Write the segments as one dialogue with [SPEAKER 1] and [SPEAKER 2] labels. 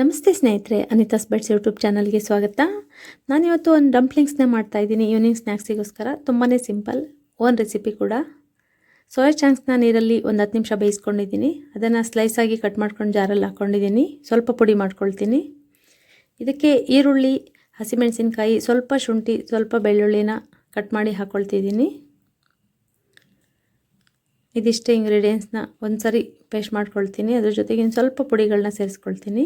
[SPEAKER 1] ನಮಸ್ತೆ ಸ್ನೇಹಿತರೆ, ಅನಿತಾಸ್ bets YouTube ಚಾನಲ್ಗೆ ಸ್ವಾಗತ. ನಾನಿವತ್ತು ಒಂದು ಡಂಪ್ಲಿಂಗ್ಸ್ನೇ ಮಾಡ್ತಾ ಇದ್ದೀನಿ. ಈವ್ನಿಂಗ್ ಸ್ನ್ಯಾಕ್ಸಿಗೋಸ್ಕರ ತುಂಬಾ ಸಿಂಪಲ್ ಓನ್ ರೆಸಿಪಿ ಕೂಡ. ಸೋಯಾ ಚಾಂಕ್ಸ್ನ ನೀರಲ್ಲಿ ಒಂದು ಹತ್ತು ನಿಮಿಷ ಬೇಯಿಸ್ಕೊಂಡಿದ್ದೀನಿ. ಅದನ್ನು ಸ್ಲೈಸಾಗಿ ಕಟ್ ಮಾಡ್ಕೊಂಡು ಜಾರಲ್ಲಿ ಹಾಕ್ಕೊಂಡಿದ್ದೀನಿ ಸ್ವಲ್ಪ ಪುಡಿ ಮಾಡ್ಕೊಳ್ತೀನಿ. ಇದಕ್ಕೆ ಈರುಳ್ಳಿ, ಹಸಿಮೆಣಸಿನ್ಕಾಯಿ, ಸ್ವಲ್ಪ ಶುಂಠಿ, ಸ್ವಲ್ಪ ಬೆಳ್ಳುಳ್ಳಿನ ಕಟ್ ಮಾಡಿ ಹಾಕ್ಕೊಳ್ತಿದ್ದೀನಿ ಇದಿಷ್ಟೇ ಇಂಗ್ರೀಡಿಯೆಂಟ್ಸ್ನ ಒಂದು ಸರಿ ಪೇಸ್ಟ್ ಮಾಡ್ಕೊಳ್ತೀನಿ. ಅದ್ರ ಜೊತೆಗೆ ಸ್ವಲ್ಪ ಪುಡಿಗಳನ್ನ ಸೇರಿಸ್ಕೊಳ್ತೀನಿ.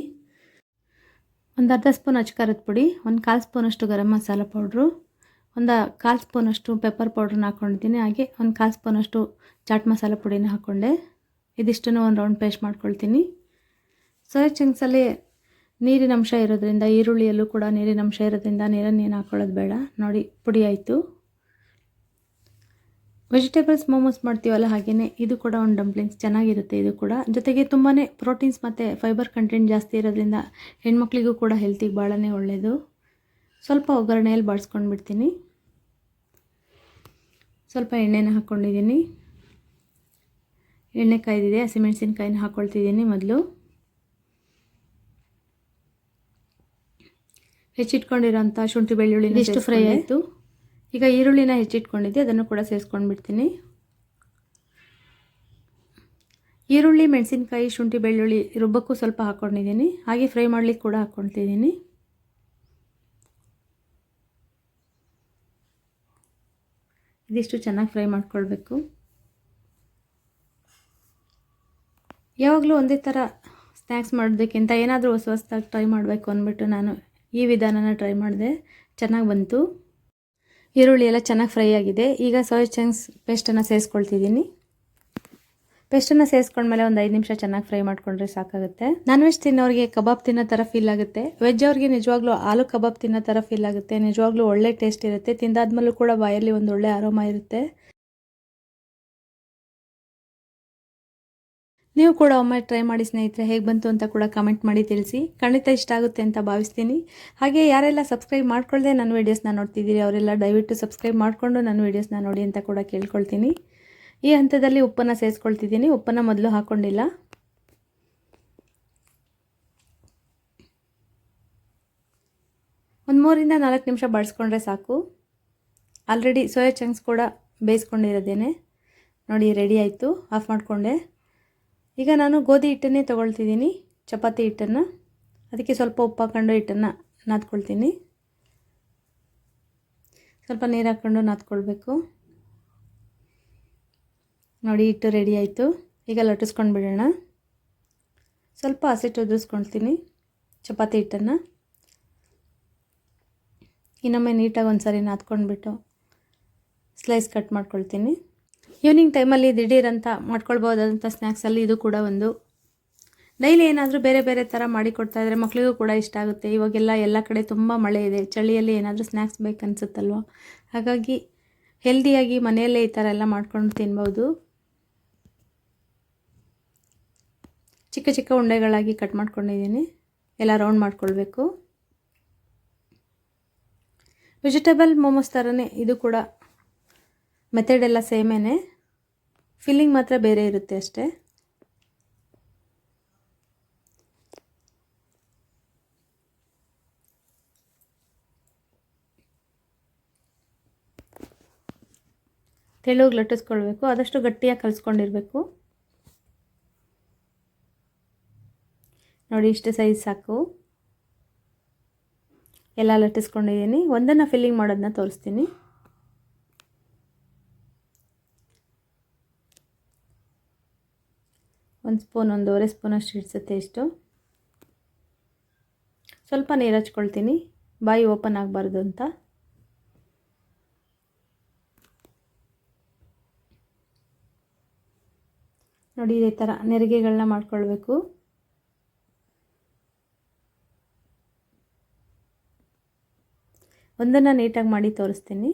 [SPEAKER 1] ಒಂದು ಅರ್ಧ ಸ್ಪೂನ್ ಅಚ್ಕಾರದ ಪುಡಿ, ಒಂದು ಕಾಲು ಸ್ಪೂನಷ್ಟು ಗರಂ ಮಸಾಲ ಪೌಡ್ರು, ಒಂದು ಕಾಲು ಸ್ಪೂನಷ್ಟು ಪೆಪ್ಪರ್ ಪೌಡ್ರನ್ನ ಹಾಕ್ಕೊಂಡಿದ್ದೀನಿ ಹಾಗೆ ಒಂದು ಕಾಲು ಸ್ಪೂನಷ್ಟು ಚಾಟ್ ಮಸಾಲ ಪುಡಿನ ಹಾಕ್ಕೊಂಡೆ ಇದಿಷ್ಟನ್ನು ಒಂದು ರೌಂಡ್ ಪೇಸ್ಟ್ ಮಾಡ್ಕೊಳ್ತೀನಿ. ಸೋಯಾ ಚಂಕ್ಸಲ್ಲಿ ನೀರಿನ ಅಂಶ ಇರೋದ್ರಿಂದ, ಈರುಳ್ಳಿಯಲ್ಲೂ ಕೂಡ ನೀರಿನ ಅಂಶ ಇರೋದ್ರಿಂದ ನೀರನ್ನು ಏನು ಹಾಕ್ಕೊಳ್ಳೋದು ಬೇಡ. ನೋಡಿ, ಪುಡಿ ಆಯಿತು. ವೆಜಿಟೇಬಲ್ಸ್ ಮೋಮೋಸ್ ಮಾಡ್ತೀವಲ್ಲ ಹಾಗೆಯೇ ಇದು ಕೂಡ ಒಂದು ಡಂಪ್ಲಿಂಗ್ಸ್ ಚೆನ್ನಾಗಿರುತ್ತೆ ಇದು ಕೂಡ. ಜೊತೆಗೆ ತುಂಬಾ ಪ್ರೋಟೀನ್ಸ್ ಮತ್ತು ಫೈಬರ್ ಕಂಟೆಂಟ್ ಜಾಸ್ತಿ ಇರೋದ್ರಿಂದ ಹೆಣ್ಮಕ್ಳಿಗೂ ಕೂಡ ಹೆಲ್ತಿಗೆ ಭಾಳನೇ ಒಳ್ಳೆಯದು ಸ್ವಲ್ಪ ಒಗ್ಗರಣೆಯಲ್ಲಿ ಬಾಡಿಸ್ಕೊಂಡು ಬಿಡ್ತೀನಿ ಸ್ವಲ್ಪ ಎಣ್ಣೆನ ಹಾಕ್ಕೊಂಡಿದ್ದೀನಿ. ಎಣ್ಣೆ ಕಾಯ್ದಿದೆ ಹಸಿಮೆಣಸಿನ್ಕಾಯಿನ ಹಾಕ್ಕೊಳ್ತಿದ್ದೀನಿ ಮೊದಲು. ಹೆಚ್ಚಿಟ್ಕೊಂಡಿರೋಂಥ ಶುಂಠಿ ಬೆಳ್ಳುಳ್ಳಿ ಎಷ್ಟು ಫ್ರೈ ಆಯಿತು. ಈಗ ಈರುಳ್ಳಿನ ಹೆಚ್ಚಿಟ್ಕೊಂಡಿದ್ದೆ, ಅದನ್ನು ಕೂಡ ಸೇರಿಸ್ಕೊಂಡ್ಬಿಡ್ತೀನಿ ಈರುಳ್ಳಿ, ಮೆಣಸಿನ್ಕಾಯಿ, ಶುಂಠಿ, ಬೆಳ್ಳುಳ್ಳಿ ರುಬ್ಬಕ್ಕೂ ಸ್ವಲ್ಪ ಹಾಕ್ಕೊಂಡಿದ್ದೀನಿ. ಹಾಗೆ ಫ್ರೈ ಮಾಡಲಿಕ್ಕೆ ಕೂಡ ಹಾಕ್ಕೊಳ್ತಿದ್ದೀನಿ ಇದಿಷ್ಟು ಚೆನ್ನಾಗಿ ಫ್ರೈ ಮಾಡ್ಕೊಳ್ಬೇಕು. ಯಾವಾಗಲೂ ಒಂದೇ ಥರ ಸ್ನ್ಯಾಕ್ಸ್ ಮಾಡೋದಕ್ಕಿಂತ ಏನಾದರೂ ಹೊಸ ಹೊಸದಾಗಿ ಟ್ರೈ ಮಾಡಬೇಕು ಅಂದ್ಬಿಟ್ಟು ನಾನು ಈ ವಿಧಾನನ ಟ್ರೈ ಮಾಡಿದೆ. ಚೆನ್ನಾಗಿ ಬಂತು. ಈರುಳ್ಳಿ ಎಲ್ಲ ಚೆನ್ನಾಗಿ ಫ್ರೈ ಆಗಿದೆ. ಈಗ ಸೋಯಾ ಚಂಕ್ಸ್ ಪೇಸ್ಟನ್ನು ಸೇರಿಸ್ಕೊಳ್ತಿದ್ದೀನಿ. ಪೇಸ್ಟನ್ನು ಸೇರಿಸ್ಕೊಂಡ್ಮೇಲೆ ಒಂದು ಐದು ನಿಮಿಷ ಚೆನ್ನಾಗಿ ಫ್ರೈ ಮಾಡ್ಕೊಂಡ್ರೆ ಸಾಕಾಗುತ್ತೆ. ನಾನ್ ವೆಜ್ ತಿನ್ನೋರಿಗೆ ಕಬಾಬ್ ತಿನ್ನೋ ಥರ ಫೀಲ್ ಆಗುತ್ತೆ. ವೆಜ್ ಅವ್ರಿಗೆ ನಿಜವಾಗ್ಲೂ ಆಲೂ ಕಬಾಬ್ ತಿನ್ನೋ ಥರ ಫೀಲ್ ಆಗುತ್ತೆ. ನಿಜವಾಗ್ಲೂ ಒಳ್ಳೆ ಟೇಸ್ಟ್ ಇರುತ್ತೆ. ತಿಂದಾದ್ಮೇಲೂ ಕೂಡ ಬಾಯಲ್ಲಿ ಒಂದು ಒಳ್ಳೆ ಆರೋಮ ಇರುತ್ತೆ. ನೀವು ಕೂಡ ಒಮ್ಮೆ ಟ್ರೈ ಮಾಡಿ ಸ್ನೇಹಿತರೆ ಹೇಗೆ ಬಂತು ಅಂತ ಕೂಡ ಕಮೆಂಟ್ ಮಾಡಿ ತಿಳಿಸಿ. ಖಂಡಿತ ಇಷ್ಟ ಆಗುತ್ತೆ ಅಂತ ಭಾವಿಸ್ತೀನಿ. ಹಾಗೆ ಯಾರೆಲ್ಲ ಸಬ್ಸ್ಕ್ರೈಬ್ ಮಾಡ್ಕೊಳ್ಳದೆ ನನ್ನ ವೀಡಿಯೋಸ್ನ ನೋಡ್ತಿದ್ದೀರಿ ಅವರೆಲ್ಲ ದಯವಿಟ್ಟು ಸಬ್ಸ್ಕ್ರೈಬ್ ಮಾಡಿಕೊಂಡು ನನ್ನ ವೀಡಿಯೋಸ್ನ ನೋಡಿ ಅಂತ ಕೂಡ ಕೇಳ್ಕೊಳ್ತೀನಿ. ಈ ಹಂತದಲ್ಲಿ ಉಪ್ಪನ್ನು ಸೇರಿಸ್ಕೊಳ್ತಿದ್ದೀನಿ. ಉಪ್ಪನ್ನು ಮೊದಲು ಹಾಕ್ಕೊಂಡಿಲ್ಲ ಒಂದು ಮೂರಿಂದ ನಾಲ್ಕು ನಿಮಿಷ ಬಳಸ್ಕೊಂಡ್ರೆ ಸಾಕು. ಆಲ್ರೆಡಿ ಸೋಯಾ ಚಂಕ್ಸ್ ಕೂಡ ಬೇಯಿಸ್ಕೊಂಡಿರೋದೇನೆ. ನೋಡಿ ರೆಡಿ ಆಯಿತು. ಆಫ್ ಮಾಡಿಕೊಂಡೆ. ಈಗ ನಾನು ಗೋಧಿ ಹಿಟ್ಟನ್ನೇ ತೊಗೊಳ್ತಿದ್ದೀನಿ, ಚಪಾತಿ ಹಿಟ್ಟನ್ನು. ಅದಕ್ಕೆ ಸ್ವಲ್ಪ ಉಪ್ಪು ಹಾಕ್ಕೊಂಡು ಹಿಟ್ಟನ್ನು ನಾದ್ಕೊಳ್ತೀನಿ. ಸ್ವಲ್ಪ ನೀರು ಹಾಕ್ಕೊಂಡು ನಾದ್ಕೊಳ್ಬೇಕು. ನೋಡಿ ಹಿಟ್ಟು ರೆಡಿ ಆಯಿತು. ಈಗ ಲಟ್ಟಿಸ್ಕೊಂಡು ಬಿಡೋಣ. ಸ್ವಲ್ಪ ಹಸಿಟ್ಟು ಉದುರಿಸ್ಕೊಳ್ತೀನಿ, ಚಪಾತಿ ಹಿಟ್ಟನ್ನು. ಇನ್ನೊಮ್ಮೆ ನೀಟಾಗಿ ಒಂದು ಸಾರಿ ನಾದ್ಕೊಂಡ್ಬಿಟ್ಟು ಸ್ಲೈಸ್ ಕಟ್ ಮಾಡ್ಕೊಳ್ತೀನಿ. ಈವ್ನಿಂಗ್ ಟೈಮಲ್ಲಿ ದಿಢೀರಂತ ಮಾಡ್ಕೊಳ್ಬೋದಾದಂಥ ಸ್ನ್ಯಾಕ್ಸಲ್ಲಿ ಇದು ಕೂಡ ಒಂದು. ಡೈಲಿ ಏನಾದರೂ ಬೇರೆ ಬೇರೆ ಥರ ಮಾಡಿಕೊಡ್ತಾ ಇದ್ದರೆ ಮಕ್ಕಳಿಗೂ ಕೂಡ ಇಷ್ಟ ಆಗುತ್ತೆ. ಇವಾಗೆಲ್ಲ ಎಲ್ಲ ಕಡೆ ತುಂಬ ಮಳೆ ಇದೆ. ಚಳಿಯಲ್ಲಿ ಏನಾದರೂ ಸ್ನ್ಯಾಕ್ಸ್ ಬೇಕನ್ಸುತ್ತಲ್ವ? ಹಾಗಾಗಿ ಹೆಲ್ದಿಯಾಗಿ ಮನೆಯಲ್ಲೇ ಈ ಥರ ಎಲ್ಲ ಮಾಡ್ಕೊಂಡು ತಿನ್ಬೋದು. ಚಿಕ್ಕ ಚಿಕ್ಕ ಉಂಡೆಗಳಾಗಿ ಕಟ್ ಮಾಡ್ಕೊಂಡಿದ್ದೀನಿ. ಎಲ್ಲ ರೌಂಡ್ ಮಾಡ್ಕೊಳ್ಬೇಕು. ವೆಜಿಟೇಬಲ್ ಮೋಮೋಸ್ ಥರನೇ ಇದು ಕೂಡ ಮೆಥಡ್ ಎಲ್ಲ ಸೇಮೇನೆ ಫಿಲ್ಲಿಂಗ್ ಮಾತ್ರ ಬೇರೆ ಇರುತ್ತೆ ಅಷ್ಟೇ. ತೆಳುವಾಗಿ ಲಟ್ಟಿಸ್ಕೊಳ್ಬೇಕು. ಆದಷ್ಟು ಗಟ್ಟಿಯಾಗಿ ಕಲಿಸ್ಕೊಂಡಿರಬೇಕು. ನೋಡಿ ಇಷ್ಟು ಸೈಜ್ ಸಾಕು. ಎಲ್ಲ ಲಟ್ಟಿಸ್ಕೊಂಡಿದ್ದೀನಿ. ಒಂದನ್ನು ಫಿಲ್ಲಿಂಗ್ ಮಾಡೋದನ್ನ ತೋರಿಸ್ತೀನಿ. ಒಂದು ಸ್ಪೂನ್, ಒಂದೂವರೆ ಸ್ಪೂನಷ್ಟು ಹಿಡಿಸುತ್ತೆ ಇಷ್ಟು. ಸ್ವಲ್ಪ ನೀರು ಹಚ್ಕೊಳ್ತೀನಿ. ಬಾಯಿ ಓಪನ್ ಆಗಬಾರ್ದು ಅಂತ. ನೋಡಿ, ಇದೇ ಥರ ನೆರಿಗೆಗಳನ್ನ ಮಾಡ್ಕೊಳ್ಬೇಕು. ಒಂದನ್ನು ನೀಟಾಗಿ ಮಾಡಿ ತೋರಿಸ್ತೀನಿ.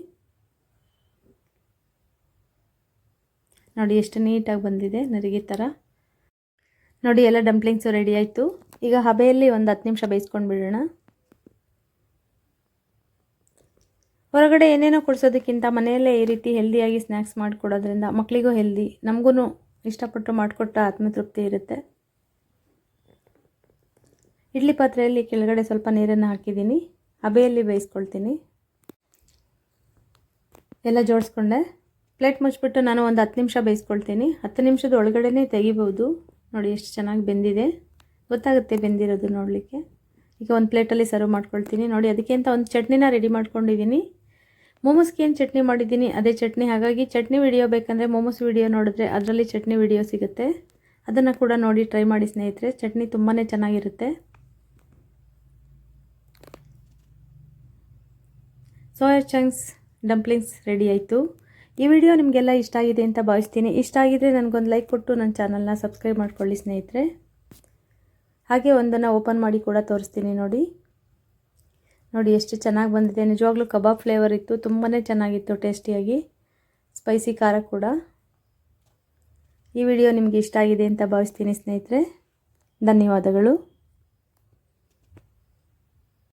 [SPEAKER 1] ನೋಡಿ, ಎಷ್ಟು ನೀಟಾಗಿ ಬಂದಿದೆ ನೆರಿಗೆ ಥರ. ನೋಡಿ, ಎಲ್ಲ ಡಂಪ್ಲಿಂಗ್ಸು ರೆಡಿ ಆಯಿತು. ಈಗ ಹಬೆಯಲ್ಲಿ ಒಂದು ಹತ್ತು ನಿಮಿಷ ಬೇಯಿಸ್ಕೊಂಡು ಬಿಡೋಣ. ಹೊರಗಡೆ ಏನೇನೋ ಕೊಡಿಸೋದಕ್ಕಿಂತ ಮನೆಯಲ್ಲೇ ಈ ರೀತಿ ಹೆಲ್ದಿಯಾಗಿ ಸ್ನ್ಯಾಕ್ಸ್ ಮಾಡಿಕೊಡೋದ್ರಿಂದ ಮಕ್ಕಳಿಗೂ ಹೆಲ್ದಿ ನಮಗೂ ಇಷ್ಟಪಟ್ಟು ಮಾಡಿಕೊಟ್ಟ ಆತ್ಮತೃಪ್ತಿ ಇರುತ್ತೆ. ಇಡ್ಲಿ ಪಾತ್ರೆಯಲ್ಲಿ ಕೆಳಗಡೆ ಸ್ವಲ್ಪ ನೀರನ್ನು ಹಾಕಿದ್ದೀನಿ. ಹಬೆಯಲ್ಲಿ ಬೇಯಿಸ್ಕೊಳ್ತೀನಿ. ಎಲ್ಲ ಜೋಡಿಸ್ಕೊಂಡೆ. ಪ್ಲೇಟ್ ಮುಚ್ಚಿಬಿಟ್ಟು ನಾನು ಒಂದು ಹತ್ತು ನಿಮಿಷ ಬೇಯಿಸ್ಕೊಳ್ತೀನಿ. ಹತ್ತು ನಿಮಿಷದ ಒಳಗಡೆ ತೆಗಿಬೋದು. ನೋಡಿ ಎಷ್ಟು ಚೆನ್ನಾಗಿ ಬೆಂದಿದೆ. ಗೊತ್ತಾಗುತ್ತೆ ಬೆಂದಿರೋದು ನೋಡಲಿಕ್ಕೆ. ಈಗ ಒಂದು ಪ್ಲೇಟಲ್ಲಿ ಸರ್ವ್ ಮಾಡ್ಕೊಳ್ತೀನಿ. ನೋಡಿ, ಅದಕ್ಕೆ ಅಂತ ಒಂದು ಚಟ್ನಿನ ರೆಡಿ ಮಾಡ್ಕೊಂಡಿದ್ದೀನಿ. ಮೋಮೋಸ್ಗೆ ಏನು ಚಟ್ನಿ ಮಾಡಿದ್ದೀನಿ? ಅದೇ ಚಟ್ನಿ. ಹಾಗಾಗಿ ಚಟ್ನಿ ವಿಡಿಯೋ ಬೇಕಂದರೆ ಮೋಮೋಸ್ ವಿಡಿಯೋ ನೋಡಿದ್ರೆ ಅದರಲ್ಲಿ ಚಟ್ನಿ ವಿಡಿಯೋ ಸಿಗುತ್ತೆ. ಅದನ್ನು ಕೂಡ ನೋಡಿ ಟ್ರೈ ಮಾಡಿ ಸ್ನೇಹಿತರೆ. ಚಟ್ನಿ ತುಂಬಾ ಚೆನ್ನಾಗಿರುತ್ತೆ. ಸೋಯಾ ಚಂಕ್ಸ್ ಡಂಪ್ಲಿಂಗ್ಸ್ ರೆಡಿ ಆಯಿತು. ಈ ವಿಡಿಯೋ ನಿಮಗೆಲ್ಲ ಇಷ್ಟ ಆಗಿದೆ ಅಂತ ಭಾವಿಸ್ತೀನಿ. ಇಷ್ಟ ಆಗಿದ್ರೆ ನನಗೊಂದು ಲೈಕ್ ಕೊಟ್ಟು ನನ್ನ ಚಾನಲ್ನ ಸಬ್ಸ್ಕ್ರೈಬ್ ಮಾಡ್ಕೊಳ್ಳಿ ಸ್ನೇಹಿತರೆ. ಹಾಗೆ ಒಂದನ್ನು ಓಪನ್ ಮಾಡಿ ಕೂಡ ತೋರಿಸ್ತೀನಿ ನೋಡಿ. ನೋಡಿ ಎಷ್ಟು ಚೆನ್ನಾಗಿ ಬಂದಿದೆ. ನಿಜವಾಗ್ಲೂ ಕಬಾಬ್ ಫ್ಲೇವರ್ ಇತ್ತು. ತುಂಬಾ ಚೆನ್ನಾಗಿತ್ತು, ಟೇಸ್ಟಿಯಾಗಿ. ಸ್ಪೈಸಿ ಖಾರ ಕೂಡ. ಈ ವಿಡಿಯೋ ನಿಮಗೆ ಇಷ್ಟ ಆಗಿದೆ ಅಂತ ಭಾವಿಸ್ತೀನಿ ಸ್ನೇಹಿತರೆ. ಧನ್ಯವಾದಗಳು.